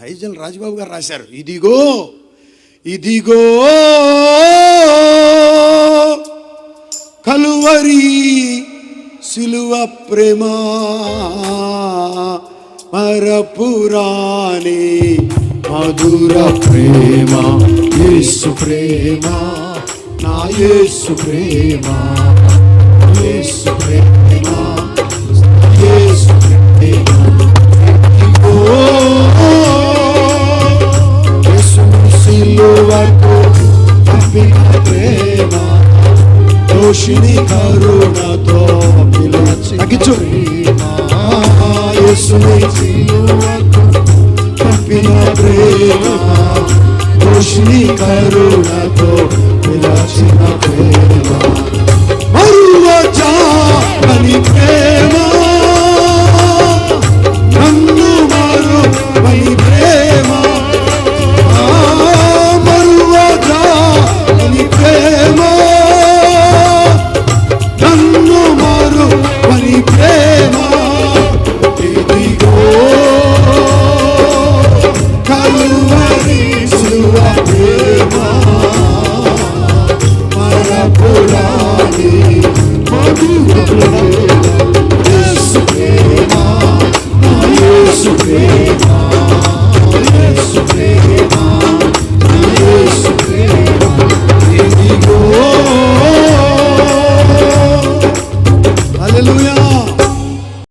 హైజల్ రాజబాబు గారు రాశారు. ఇదిగో ఇదిగో కలువరి సిలువ ప్రేమ మరపురాని మధుర ప్రేమ యేసు ప్రేమ నా యేసు ప్రేమ. దోషిని కరుణతో పిలచి తగ్గించు. ప్రేమ యేసుని సిలువకు పంపిన ప్రేమ దోషిని కరుణతో పిలచిన ప్రేమ మరువజాని ప్రేమ